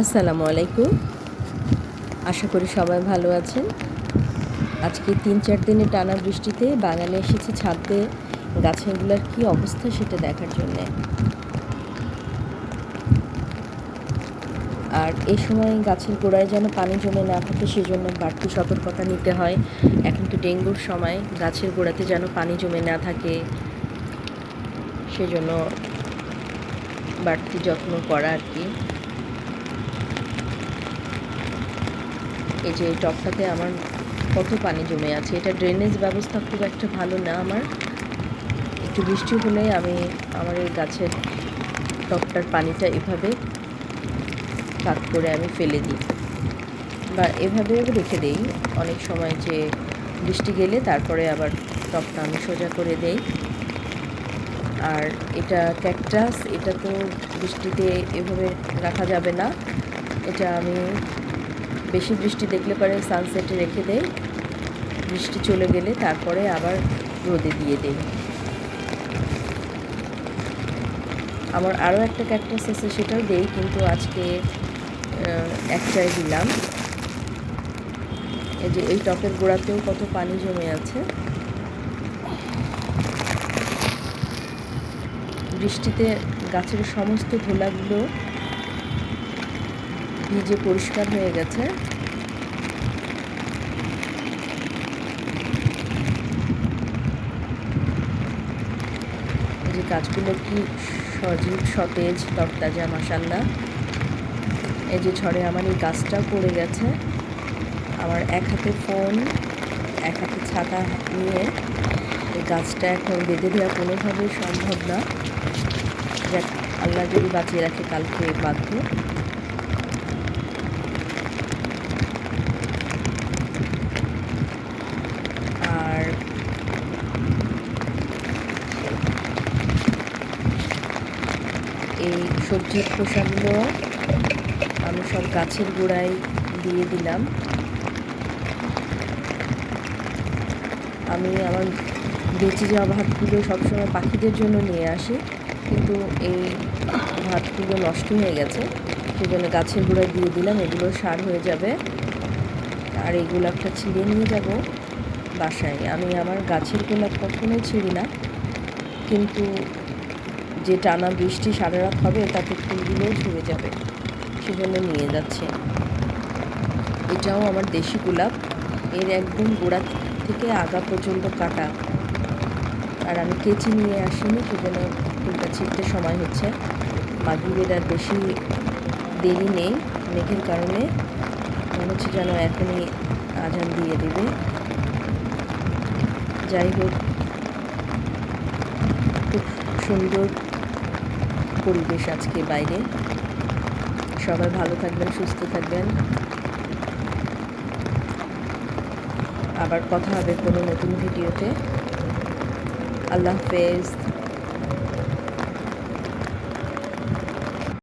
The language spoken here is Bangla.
আসসালামু আলাইকুম। আশা করি সবাই ভালো আছেন। আজকে তিন চার দিনে টানা বৃষ্টিতে বাগানে এসেছে ছাদে। গাছগুলোর কি অবস্থা সেটা দেখার জন্যে। আর এই সময় গাছের গোড়ায় যেন পানি জমে না থাকে, সেজন্য বাড়তি সতর্কতা নিতে হয়। এখন তো ডেঙ্গুর সময়, গাছের গোড়াতে যেন পানি জমে না থাকে। সেজন্য বাড়তি যত্ন করা আর কি। এই যে এই টবটাতে আমার কত পানি জমে আছে। এটা ড্রেনেজ ব্যবস্থা খুব একটা ভালো না আমার। একটু বৃষ্টি হলে আমি আমার এই গাছের টবটার পানিটা এভাবে কাত করে আমি ফেলে দিই। বা এভাবেও রেখে দেই। অনেক সময় যে বৃষ্টি গেলে তারপরে আবার টবটা আমি সোজা করে দেই। আর এটা ক্যাকটাস, এটা তো বৃষ্টিতে এভাবে রাখা যাবে না। এটা আমি বেশি বৃষ্টি দেখলে পরে সানসেটে রেখে দেয় বৃষ্টি চলে গেলে তারপরে আবার রোদে দিয়ে দেই। আমার আরও একটা ক্যাকটাস আছে, সেটাও দেই, কিন্তু আজকে একটাই দিলাম। এই যে এই টপের গোড়াতেও কত পানি জমে আছে। বৃষ্টিতে গাছের সমস্ত ধুলাগুলো ভিজে পরিষ্কার হয়ে গেছে। যে গাছগুলো কি সজীব, সতেজ তরতাজা মাসাল্লা এই যে ঝড়ে আমার এই গাছটাও পড়ে গেছে। আমার এক হাতে ফোন, এক হাতে ছাতা নিয়ে এই গাছটা এখন বেঁধে দেওয়া কোনোভাবেই সম্ভব না। আল্লাহ যদি বাঁচিয়ে রাখে কালকে বাধ্য আর এই সবজির খোসাগুলো আমি সব গাছের গোড়ায় দিয়ে দিলাম। আমি আমার বেঁচে যাওয়া ভাতগুলো সবসময় পাখিদের জন্য নিয়ে আসি, কিন্তু এই ভাতগুলো নষ্ট হয়ে গেছে সেই জন্য গাছের গোড়ায় দিয়ে দিলাম, এগুলো সার হয়ে যাবে। আর এই গোলাপটা ছিঁড়ে নিয়ে যাব বাসায়। আমি আমার গাছের গোলাপ কখনোই ছিঁড়ি না, কিন্তু যে টানা বৃষ্টি সারা রাত হবে, তাতে ফুলগুলোও ঝরে যাবে। সেজন্য নিয়ে যাচ্ছে। এটাও আমার দেশি গোলাপ। এর একদম গোড়া থেকে আগা পর্যন্ত কাটা। আর আমি কেচি নিয়ে আসিনি, সেজন্য ফুলটা ছিঁড়তে সময় হচ্ছে। মাগরীবের আর বেশি দেরি নেই, মেঘের কারণে। মনে হচ্ছে যেন এখনই আজান দিয়ে দেবে। যাই হোক, খুব সুন্দর পরিবেশ আজকে বাইরে। সবাই ভালো থাকবেন, সুস্থ থাকবেন। আবার কথা হবে কোনো নতুন ভিডিওতে। আল্লাহ হাফেজ।